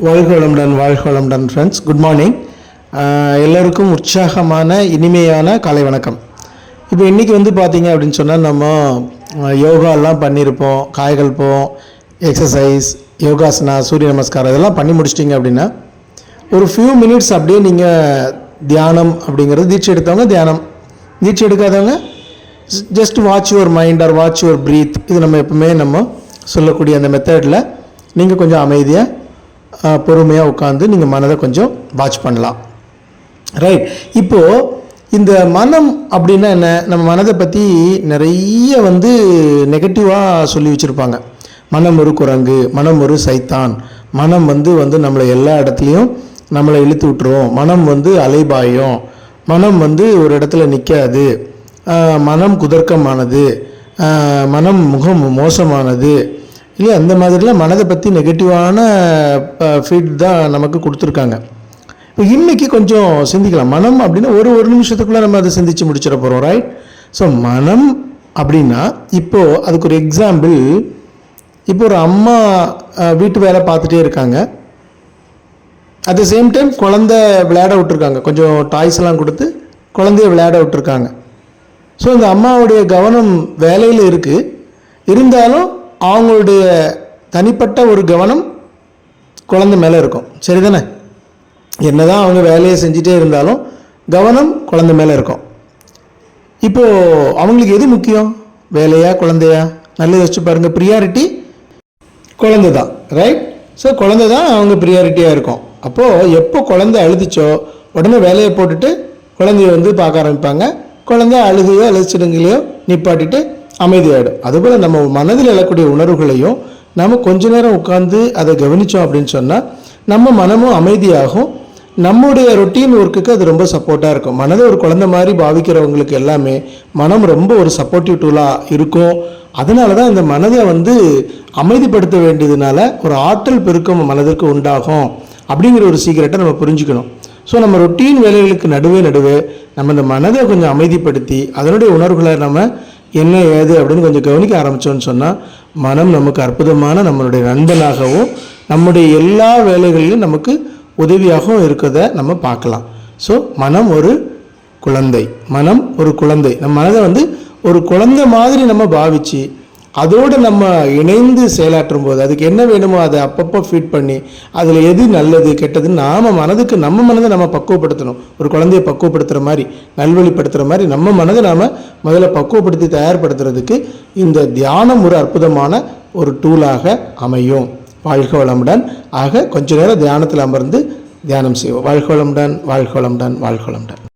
வாழ்க வளமுடன் friends good morning எல்லோருக்கும் உற்சாகமான இனிமையான காலை வணக்கம். இப்போ இன்றைக்கி வந்து பார்த்திங்க அப்படின்னு சொன்னால் நம்ம யோகாலாம் பண்ணியிருப்போம். காய்கள் போவோம் எக்ஸசைஸ் யோகாசனா சூரிய நமஸ்காரம் இதெல்லாம் பண்ணி முடிச்சிட்டிங்க அப்படின்னா ஒரு ஃபியூ மினிட்ஸ் அப்படியே நீங்கள் தியானம் அப்படிங்கிறது தீட்சை எடுத்தவங்க தியானம். தீட்சை எடுக்காதவங்க just watch your mind or watch your breath இது நம்ம எப்பவுமே நம்ம சொல்லக்கூடிய அந்த மெத்தடில் நீங்கள் கொஞ்சம் அமைதியாக பொறுமையாக உட்காந்து நீங்கள் மனதை கொஞ்சம் வாட்ச் பண்ணலாம். ரைட் இப்போது இந்த மனம் அப்படின்னா என்ன? நம்ம மனதை பற்றி நிறைய வந்து நெகட்டிவாக சொல்லி வச்சுருப்பாங்க. மனம் ஒரு குரங்கு மனம் ஒரு சைத்தான். மனம் வந்து வந்து நம்மளை எல்லா இடத்துலையும் நம்மளை இழுத்து விட்டுரும். மனம் வந்து அலைபாயும். மனம் வந்து ஒரு இடத்துல நிற்காது மனம் குதர்க்கமானது. மனம் முகம் மோசமானது. இல்லையா அந்த மாதிரிலாம் மனதை பற்றி நெகட்டிவான ஃபீட் தான் நமக்கு கொடுத்துருக்காங்க. இப்போ இன்னைக்கு கொஞ்சம் சிந்திக்கலாம். மனம் அப்படின்னா ஒரு ஒரு நிமிஷத்துக்குள்ளே நம்ம அதை சிந்திச்சு முடிச்சிட போகிறோம் ரைட் ஸோ மனம் அப்படின்னா இப்போது அதுக்கு ஒரு எக்ஸாம்பிள் இப்போ ஒரு அம்மா வீட்டு வேலை பார்த்துட்டே இருக்காங்க. அட் த சேம் டைம் குழந்த விளையாட விட்டுருக்காங்க. கொஞ்சம் டாய்ஸ் எல்லாம் கொடுத்து குழந்தைய விளையாட விட்டுருக்காங்க. ஸோ இந்த அம்மாவுடைய கவனம் வேலையில் இருக்குது இருந்தாலும் அவங்களுடைய தனிப்பட்ட ஒரு கவனம் குழந்தை மேலே இருக்கும். சரிதானே? என்னதான் அவங்க வேலையை செஞ்சுட்டே இருந்தாலும் கவனம் குழந்தை மேலே இருக்கும். இப்போது அவங்களுக்கு எது முக்கியம்? வேலையா குழந்தையா? நல்லா யோசிச்சு பாருங்கள் ப்ரியாரிட்டி குழந்தை தான் ரைட் ஸோ குழந்தை தான் அவங்க ப்ரியாரிட்டியாக இருக்கும். அப்போது எப்போ குழந்தை அழுதுச்சோ உடனே வேலையை போட்டுட்டு குழந்தைய வந்து பார்க்க ஆரம்பிப்பாங்க. குழந்தை அழுகையோ அழுச்சிடுங்களையோ நிப்பாட்டிட்டு அமைதியாயிடும் அதுபோல் நம்ம மனதில் எழக்கூடிய உணர்வுகளையும் நம்ம கொஞ்ச நேரம் உட்காந்து அதை கவனித்தோம் அப்படின்னு சொன்னால் நம்ம மனமும் அமைதியாகும். நம்முடைய ரொட்டீன் ஒர்க்குக்கு அது ரொம்ப சப்போர்ட்டாக இருக்கும். மனதை ஒரு குழந்தை மாதிரி பாவிக்கிறவங்களுக்கு எல்லாமே மனம் ரொம்ப ஒரு சப்போர்ட்டிவ் டூலாக இருக்கும். அதனால தான் இந்த மனதை வந்து அமைதிப்படுத்த வேண்டியதுனால ஒரு ஆற்றல் பெருக்கம் மனதிற்கு உண்டாகும் அப்படிங்கிற ஒரு சீக்கிரட்டை நம்ம புரிஞ்சுக்கணும். ஸோ நம்ம ரொட்டீன் வேலைகளுக்கு நடுவே நடுவே நம்ம இந்த மனதை கொஞ்சம் அமைதிப்படுத்தி அதனுடைய உணர்வுகளை நம்ம என்ன ஏது அப்படின்னு கொஞ்சம் கவனிக்க ஆரம்பித்தோம்னு சொன்னால் மனம் நமக்கு அற்புதமான நம்மளுடைய நண்பனாகவும் நம்முடைய எல்லா வேலைகளிலும் நமக்கு உதவியாகவும் இருக்கிறத நம்ம பார்க்கலாம். ஸோ மனம் ஒரு குழந்தை. மனம் ஒரு குழந்தை. நம்ம மனதை வந்து ஒரு குழந்தை மாதிரி நம்ம பாவிச்சு அதோடு நம்ம இணைந்து செயலாற்றும் போது அதுக்கு என்ன வேணுமோ அதை அப்பப்போ ஃபீட் பண்ணி அதில் எது நல்லது கெட்டதுன்னு நாம் மனதுக்கு நம்ம மனதை நம்ம பக்குவப்படுத்தணும். ஒரு குழந்தையை பக்குவப்படுத்துகிற மாதிரி நல்வழிப்படுத்துகிற மாதிரி நம்ம மனதை நாம் முதல்ல பக்குவப்படுத்தி தயார்படுத்துறதுக்கு இந்த தியானம் ஒரு அற்புதமான ஒரு டூலாக அமையும். வாழ்க வளமுடன். ஆக கொஞ்ச நேரம் தியானத்தில் அமர்ந்து தியானம் செய்வோம். வாழ்க வளமுடன் வாழ்க வளமுடன் வாழ்க வளமுடன்.